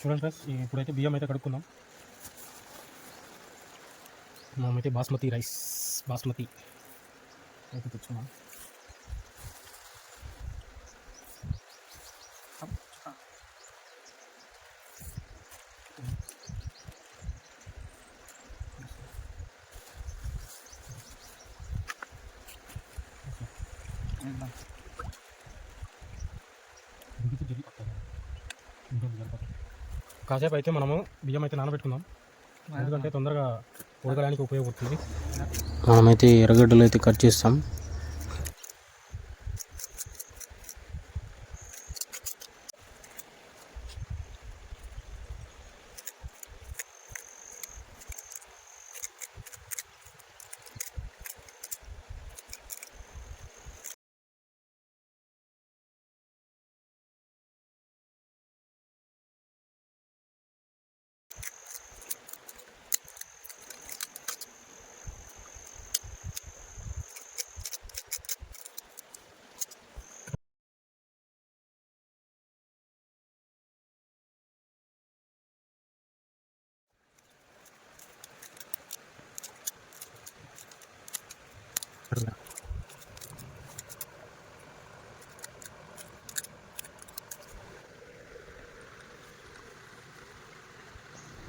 చూడండి ఫ్రెండ్స్ ఇప్పుడైతే బియ్యం అయితే కడుక్కుందాం. మేమైతే బాస్మతి రైస్ బాస్మతి అయితే తెచ్చుకున్నాం. కాసేపు అయితే మనము బియ్యం అయితే నానబెట్టుకుందాం. ఎందుకంటే తొందరగా ఉడకడానికి ఉపయోగపడుతుంది. మనమైతే ఎర్రగడ్డలు అయితే కట్ చేస్తాం.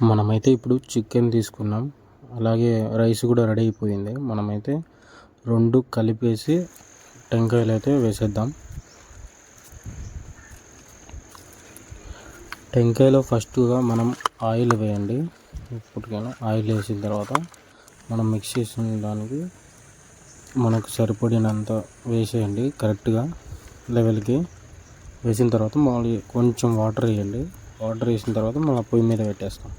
మనమైతే ఇప్పుడు చికెన్ తీసుకున్నాం. అలాగే రైస్ కూడా రెడీ అయిపోయింది. మనమైతే రెండు కలిపేసి టెంకాయలు అయితే వేసేద్దాం. టెంకాయలో ఫస్ట్గా మనం ఆయిల్ వేయండి. ఇప్పటికైనా ఆయిల్ వేసిన తర్వాత మనం మిక్స్ చేసిన దానికి మనకు సరిపడినంత వేసేయండి కరెక్ట్గా లెవెల్కి. వేసిన తర్వాత మళ్ళీ కొంచెం వాటర్ వేయండి. వాటర్ వేసిన తర్వాత మళ్ళీ పొయ్యి మీద పెట్టేస్తాం.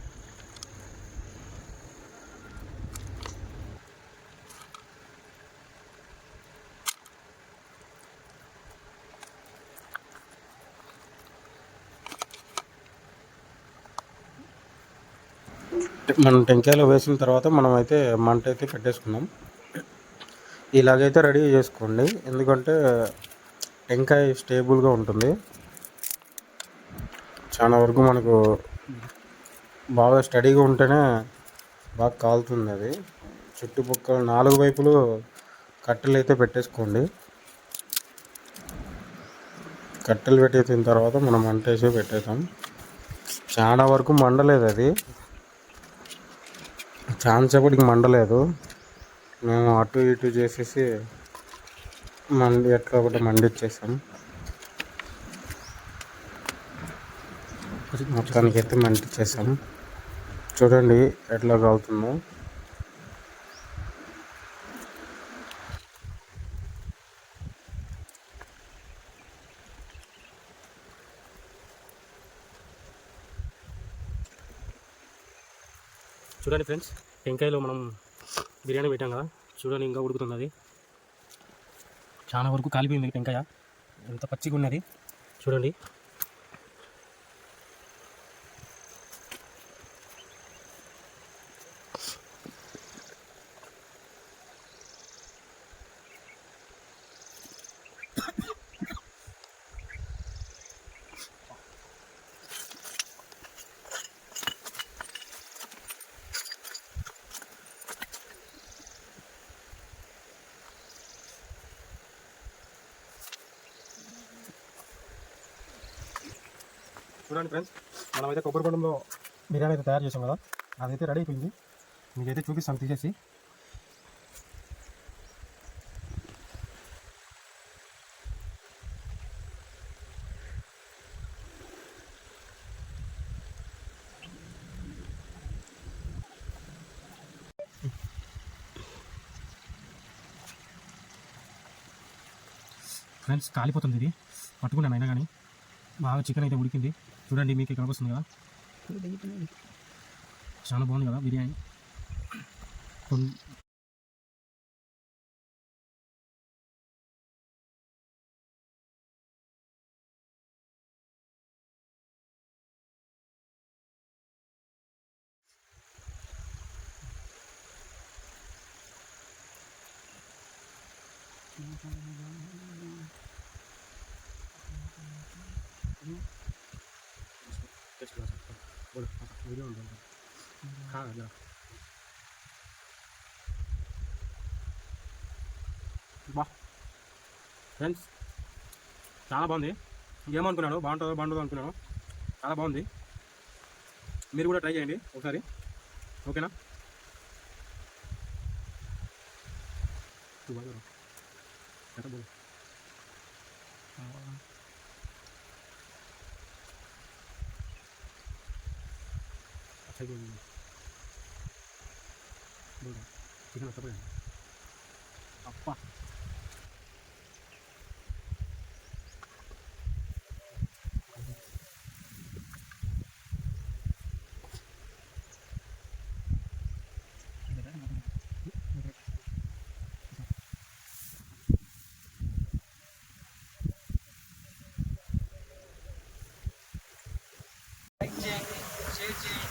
మనం టెంకాయలో వేసిన తర్వాత మనం అయితే మంట అయితే పెట్టేసుకున్నాం ఇలాగైతే రెడీ చేసుకోండి. ఎందుకంటే టెంకాయ స్టేబుల్గా ఉంటుంది. చాలా వరకు మనకు బాగా స్టడీగా ఉంటేనే బాగా కాలుతుంది అది. చుట్టుపక్కల నాలుగు వైపులు కట్టెలు అయితే పెట్టేసుకోండి. కట్టెలు పెట్టేసిన తర్వాత మనం మంటేసి పెట్టేసాం చాలా వరకు మండలేదు అది. చాలాసేపటికి మండలేదు. మేము అటు ఇటు చేసేసి మండి ఎట్లా ఒకటి మండిచ్చేసాం మొత్తానికి అయితే మండిచ్చేసాం చూడండి ఎట్లా కాలుతుందో. చూడండి ఫ్రెండ్స్ టెంకాయలో మనం బిర్యానీ పెట్టాం కదా. చూడండి ఇంకా ఉడుకుతుంది అది. చాలా వరకు కాలిపోయింది టెంకాయ. ఎంత పచ్చిగా ఉన్నది చూడండి. చూడండి ఫ్రెండ్స్ మనమైతే కొబ్బరి బొండంలో బిర్యానీ అయితే తయారు చేసాం కదా. అదైతే రెడీ అయిపోయింది. మీకైతే చూపిస్తాను తీసేసి. ఫ్రెండ్స్ కాలిపోతుంది ఇది. పట్టుకున్నాను అయినా కానీ బాగా చికెన్ అయితే ఉడికింది చూడండి మీకు కనిపిస్తుంది కదా చాలా బాగుంది కదా బిర్యానీ Thank you బాగా. వీడియో ఉంటుంది బా ఫ్రెండ్స్ చాలా బాగుంది. ఏమనుకున్నాను? బాగుంటుందో బాగుంటుందో అనుకున్నాను. చాలా బాగుంది. మీరు కూడా ట్రై చేయండి ఒకసారి. ఓకేనా? ఎంత થઈ ગયું બોલો જીનો સપડે અપ્પા JJ.